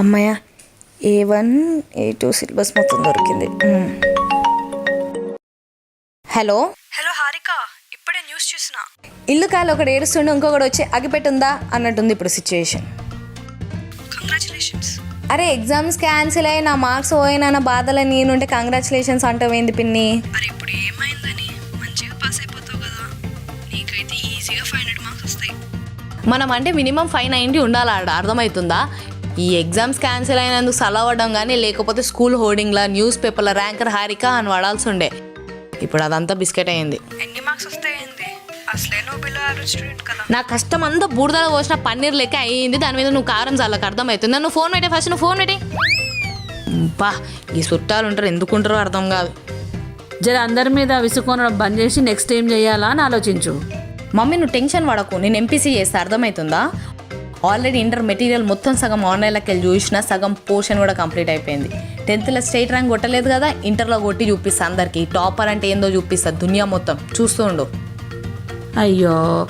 అమ్మయ్య A one A two syllabus మొత్తం దొరికింది. హలో? హలో హారిక ఇప్పుడే న్యూస్ చూసిన. ఇల్లు కాలు ఒకటి ఏడుస్తుండే ఇంకొకటి వచ్చి అగిపెట్టుందా అన్నట్టుంది ఇప్పుడు సిచ్యుయేషన్ కంగ్రాచులేషన్స్ అరే ఎగ్జామ్స్ క్యాన్సిల్ అయ్యి నా మార్క్స్ పోయినా నా బాధలు నేనుంటే కంగ్రాచులేషన్స్ అంటావేంది పిన్ని? అరే ఇప్పుడు ఏమైందని? మంచిగా పాస్ అయిపోతావు కదా. నీకైతే ఈజీగా ఫైవ్ హండ్రెడ్ మార్క్స్ వస్తాయి. మనం అంటే మినిమం ఫైవ్ నైంటీ ఉండాలి ఆడ అర్థమవుతుందా? ఈ ఎగ్జామ్స్ క్యాన్సిల్ అయినందుకు సలవడం కానీ లేకపోతే స్కూల్ హోర్డింగ్లా న్యూస్ పేపర్ల ర్యాంకర్ హారిక అని వాడాల్సి ఉండే. ఇప్పుడు అదంతా బిస్కెట్ అయింది. ఎన్ని మార్క్స్ వస్తాయండి? అసలే నువ్వు బిలో యావరేజ్ స్టూడెంట్ కదా. నా కష్టం అంతా బూడిదలో పోసిన పన్నీర్ లెక్క అయ్యింది దాని మీద నువ్వు కారం చాలకు అర్థమవుతుంది. నువ్వు ఫోన్ పెట్టే ఫస్ట్ నువ్వు ఫోన్ పెట్టి బా ఈ చుట్టాలు ఉంటారు. ఎందుకు ఉంటారో అర్థం కాదు. జర అందరి మీద విసుకొనడం బంద్ చేసి నెక్స్ట్ ఏం చేయాలా అని ఆలోచించు. మమ్మీ నువ్వు టెన్షన్ పడకు. నేను ఎంపీసీ చేస్తే అర్థమవుతుందా? ఆల్రెడీ ఇంటర్ మెటీరియల్ మొత్తం సగం ఆన్లైన్లోకి వెళ్ళి చూసిన సగం పోర్షన్ కూడా కంప్లీట్ అయిపోయింది. టెన్త్లో స్టేట్ ర్యాంక్ కొట్టలేదు కదా ఇంటర్లో కొట్టి చూపిస్తా అందరికీ. టాపర్ అంటే ఏందో చూపిస్తా దునియా మొత్తం. చూస్తుండు అయ్యో.